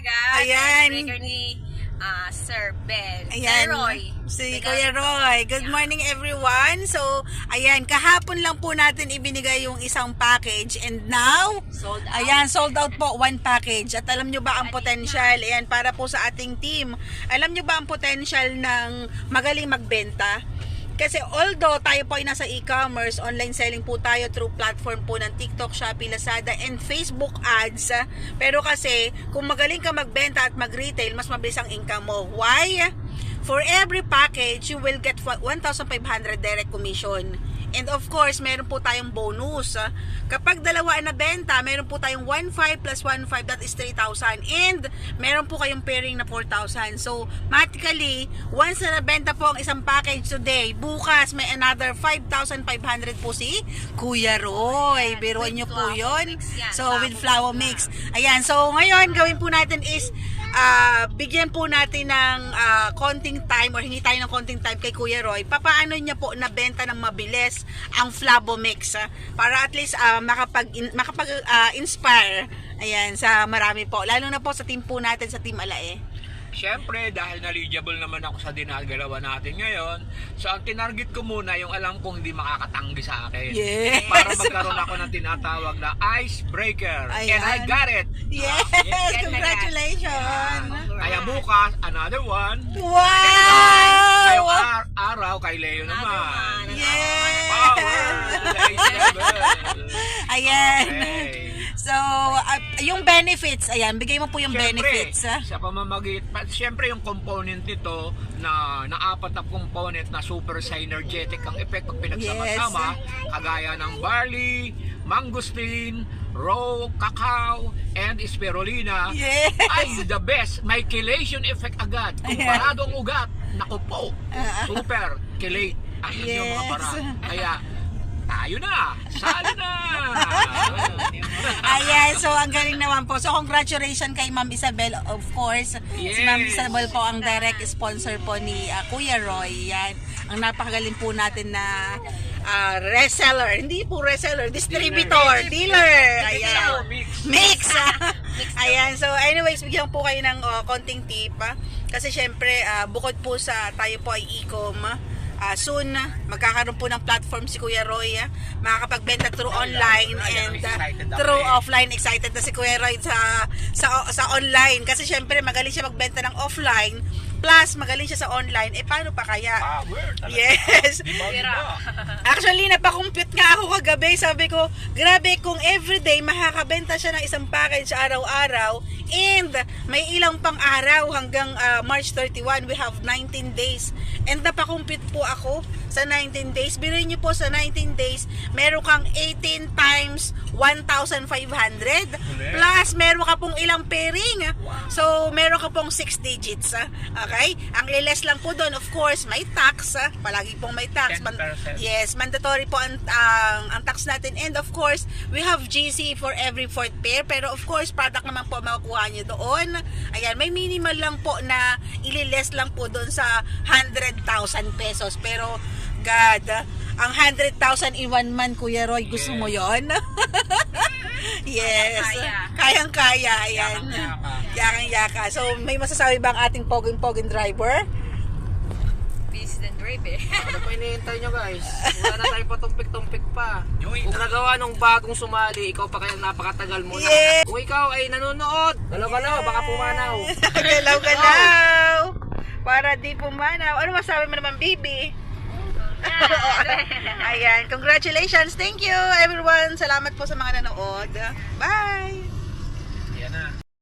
agad. Ayan. Icebreaker ni ah, Sir Ben. Ayan, Sir Roy. si Kuya. Roy. Good Yeah. morning everyone. So, ayan, kahapon lang po natin ibinigay yung isang package and now, Sold out. ayan, sold out po one package. At alam nyo ba ang potential, ayan, para po sa ating team, alam nyo ba ang potential ng magaling magbenta? Kasi although tayo po ay nasa e-commerce, online selling po tayo through platform po ng TikTok, Shopee, Lazada, and Facebook ads. Pero kasi, kung magaling ka magbenta at mag-retail, mas mabilis ang income mo. Why? For every package, you will get 1,500 direct commission. And of course, meron po tayong bonus. ah. Kapag dalawa na benta, meron po tayong 1,500 plus 1,500, that is 3,000. And meron po kayong pairing na 4,000. So, mathematically, once na nabenta po ang isang package today, bukas may another 5,500 po si Kuya Roy. Biruan nyo po yun. So, with Flour mix. Ayan, so ngayon, gawin po natin is ah, bigyan po natin ng ah, konting time or hingi tayo ng konting time kay Kuya Roy. Papaano niya po nabenta ng mabilis ang Flavo Mix ah, para at least ah, makapag makapag ah, inspire ayan sa marami po. Lalo na po sa team po natin sa Team Alae. Siyempre, dahil knowledgeable naman ako sa dinagalawa natin ngayon, so ang tinarget ko muna yung alam kong hindi makakatanggi sa akin. Yes! Para magkaroon ako ng tinatawag na icebreaker. Ayan. And I got it! Yes! yes, Congratulations! Kaya bukas, another one. Wow! Ngayong ar- araw, kay Leo naman. Yes! Power. Ayan. Okay. So, ah, yung benefits, ayan, bigay mo po yung Siyempre, benefits. ah. sa pamamagit, pa- siyempre yung component nito na na-apat na component na super synergetic ang effect pag pinagsama-sama, kagaya ng barley, mangosteen, raw cacao, and spirulina, Yes! ay the best. May chelation effect agad. Kumparadong ugat, naku po, Ah. super chelate ang inyong mga Yes. para. Kaya, tayo na! Sali na! Ayan, so ang galing naman po. So congratulations kay Ma'am Isabel, of course. Si Ma'am Yes. Isabel po ang direct sponsor po ni ah, Kuya Roy. Yan. Ang napakagaling po natin na ah, reseller. Hindi po reseller, distributor, dealer. Ayan. Mix. Mix! Ayan, so anyways, bigyan po kayo ng uh, konting tip. ah. Kasi syempre, ah, bukod po sa tayo po ay e-com, ah, soon, magkakaroon po ng platform si Kuya Roy. ah. makakapagbenta through online and ako through eh. offline. Excited na si Kuya Roy sa, sa, sa online. Kasi syempre, magaling siya magbenta ng offline. Plus, magaling siya sa online. Eh, paano pa kaya? Power talaga. Yes. Actually, napakumpute nga ako kagabi. Sabi ko, grabe kung everyday makakabenta siya ng isang package araw-araw and may ilang pang araw hanggang ah, March 31, we have 19 days. And napakumpute po ako sa 19 days. Biruin niyo po sa 19 days, meron kang 18 times 1,500 plus meron ka pong ilang pairing. So, meron ka pong 6 digits. ah. Okay? Ang liles lang po doon, of course, may tax. ah. Palagi pong may tax. Man- 10%. Yes, mandatory po ang, ang, ang tax natin. And of course, we have GC for every fourth pair. Pero of course, product naman po makukuha nyo doon. Ayan, may minimal lang po na ililes lang po doon sa 100,000 pesos. Pero, God, ah, ang 100,000 in one month, Kuya Roy, gusto mo yon yes. Kayang-kaya. Kayang-kaya. Ayan. Yakang-yaka. Yakang-yaka. So, may masasabi ba ang ating poging-poging driver? Busy than eh. Ano pa hinihintay nyo guys? Wala na tayo patumpik-tumpik pa. Kung nagawa nung bagong sumali, ikaw pa kaya napakatagal mo na. Yeah. Kung ikaw ay nanonood, galaw-galaw, baka pumanaw. Galaw-galaw. Para di pumanaw. Ano masabi mo naman, baby? Ayan. Congratulations. Thank you, everyone. Salamat po sa mga nanood. Bye! Na.